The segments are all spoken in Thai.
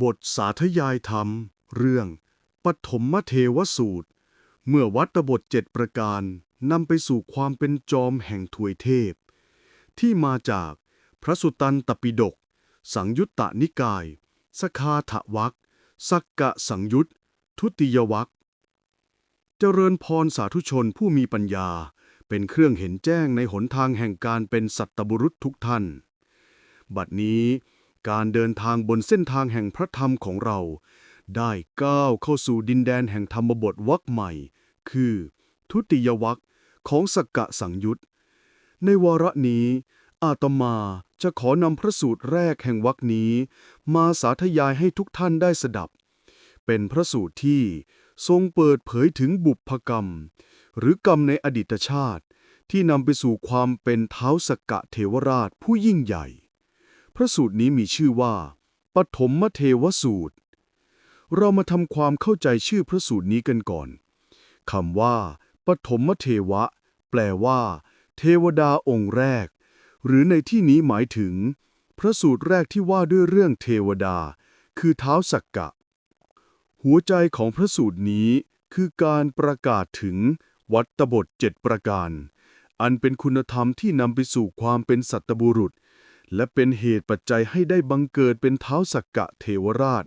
บทสาธยายธรรม เรื่อง ปฐมเทวสูตร เมื่อวัตบทเจ็ดประการนำไปสู่ความเป็นจอมแห่งถวยเทพ ที่มาจากพระสุตันตปิฎกสังยุตตนิกาย สคาถวักสักกะสังยุตทุติยวักเจริญพรสาธุชนผู้มีปัญญา เป็นเครื่องเห็นแจ้งในหนทางแห่งการเป็นสัตบุรุษทุกท่าน บัดนี้ การเดินทางบนเส้นทางแห่งพระธรรมของเรา ได้ก้าวเข้าสู่ดินแดนแห่งธรรมบทวรรคใหม่ คือ ทุติยวัคของสกกะสังยุตในวาระนี้ อาตมาจะขอนำพระสูตรแรกแห่งวรรคนี้ มาสาธยายให้ทุกท่านได้สดับ เป็นพระสูตรที่ทรงเปิดเผยถึงบุพกรรม หรือกรรมในอดีตชาติที่นำไปสู่ความเป็นเท้าสกกะเทวราชผู้ยิ่งใหญ่ พระสูตรนี้มีชื่อว่า ปฐมเทวสูตร เรามาทำความเข้าใจชื่อพระสูตรนี้กันก่อนคำว่า ปฐมเทวะ แปลว่า เทวดาองค์แรก หรือในที่นี้หมายถึง พระสูตรแรกที่ว่าด้วยเรื่องเทวดา คือเท้าสักกะ หัวใจของพระสูตรนี้คือการประกาศถึงวัตบทเจ็ดประการ อันเป็นคุณธรรมที่นำไปสู่ความเป็นสัตบุรุษ และเป็นเหตุปัจจัยให้ได้บังเกิดเป็นเท้าสักกะเทวราช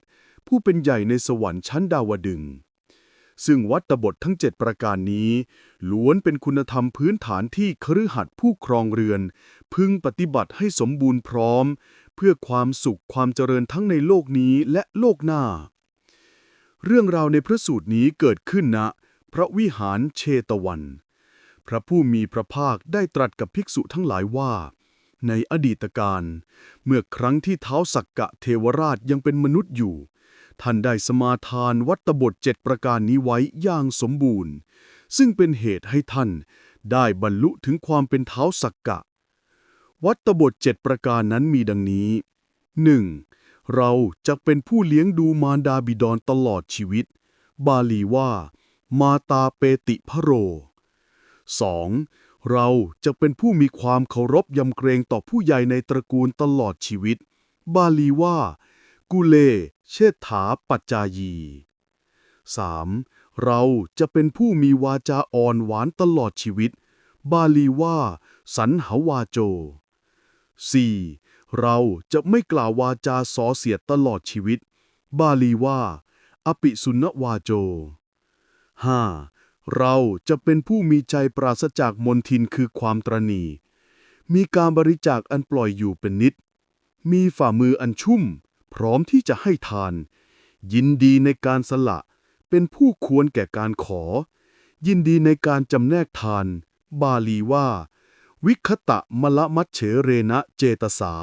ผู้เป็นใหญ่ในสวรรค์ชั้นดาวดึง ซึ่งวัตบททั้งเจ็ดประการนี้ ล้วนเป็นคุณธรรมพื้นฐานที่คฤหัสถ์ผู้ครองเรือน พึงปฏิบัติให้สมบูรณ์พร้อม เพื่อความสุขความเจริญทั้งในโลกนี้และโลกหน้า เรื่องราวในพระสูตรนี้เกิดขึ้นณพระวิหารเชตวัน พระผู้มีพระภาคได้ตรัสกับภิกษุทั้งหลายว่า ในอดีตการ เมื่อครั้งที่เท้าสักกะเทวราชยังเป็นมนุษย์อยู่ ท่านได้สมาทานวัตบทเจ็ดประการนี้ไว้อย่างสมบูรณ์ ซึ่งเป็นเหตุให้ท่านได้บรรลุถึงความเป็นเท้าสักกะ วัตบทเจ็ดประการนั้นมีดังนี้ 1. เราจะเป็นผู้เลี้ยงดูมารดาบิดรตลอดชีวิต บาลีว่า มาตาเปติพระโร 2. เราจะเป็นผู้มีความเคารพยำเกรงต่อผู้ใหญ่ในตระกูลตลอดชีวิต บาลีว่า กุเล เชษฐาปัจจายี 3. เราจะเป็นผู้มีวาจาอ่อนหวานตลอดชีวิต บาลีว่า สันหวาโจ 4. เราจะไม่กล่าววาจาส่อเสียดตลอดชีวิต บาลีว่า อปิสุนวาโจ 5. เราจะเป็นผู้มีใจปราศจากมนทินคือความตรณี มีการบริจาคอันปล่อยอยู่เป็นนิด มีฝ่ามืออันชุ่ม พร้อมที่จะให้ทาน ยินดีในการสละ เป็นผู้ควรแก่การขอ ยินดีในการจำแนกทาน บาลีว่า วิคตะมละมัชเฉเรนะเจตสา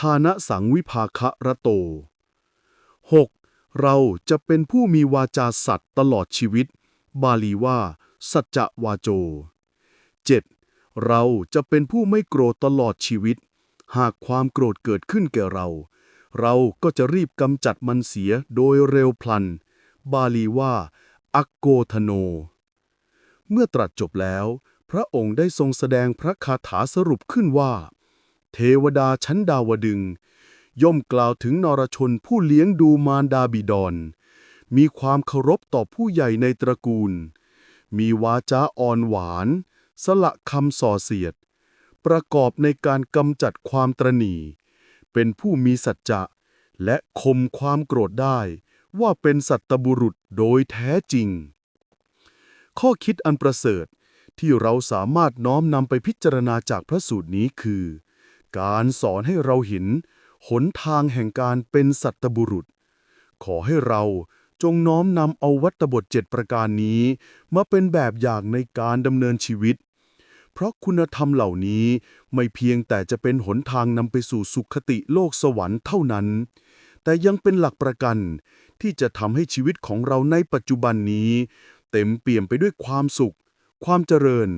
ทานะสังวิภาคะระโต 6. เราจะเป็นผู้มีวาจาสัตย์ตลอดชีวิต บาลีว่า สัจจะวาโจ 7. เราจะเป็นผู้ไม่โกรธตลอดชีวิต หากความโกรธเกิดขึ้นแก่เรา เราก็จะรีบกำจัดมันเสียโดยเร็วพลัน บาลีว่า อักโกธโน เมื่อตรัสจบแล้ว พระองค์ได้ทรงแสดงพระคาถาสรุปขึ้นว่า เทวดาชั้นดาวดึง ย่อมกล่าวถึงนรชนผู้เลี้ยงดูมารดาบิดร มีความเคารพต่อผู้ใหญ่ในตระกูล มีวาจาอ่อนหวาน สละคำส่อเสียด ประกอบในการกำจัดความตรณีเป็นผู้มีสัจจะ และคมความโกรธได้ ว่าเป็นสัตบุรุษโดยแท้จริง ข้อคิดอันประเสริฐที่เราสามารถน้อมนำไปพิจารณาจากพระสูตรนี้คือ การสอนให้เราเห็นหนทางแห่งการเป็นสัตบุรุษ ขอให้เรา จงน้อมนำเอาวัตบทเจ็ดประการนี้ มาเป็นแบบอย่างในการดำเนินชีวิต เพราะคุณธรรมเหล่านี้ไม่เพียงแต่จะเป็นหนทางนำไปสู่สุขติโลกสวรรค์เท่านั้น แต่ยังเป็นหลักประกันที่จะทำให้ชีวิตของเราในปัจจุบันนี้ เต็มเปี่ยมไปด้วยความสุข ความเจริญ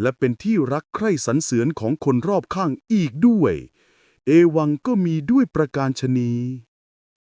และเป็นที่รักใคร่สรรเสริญของคนรอบข้างอีกด้วย เอวังก็มีด้วยประการชนี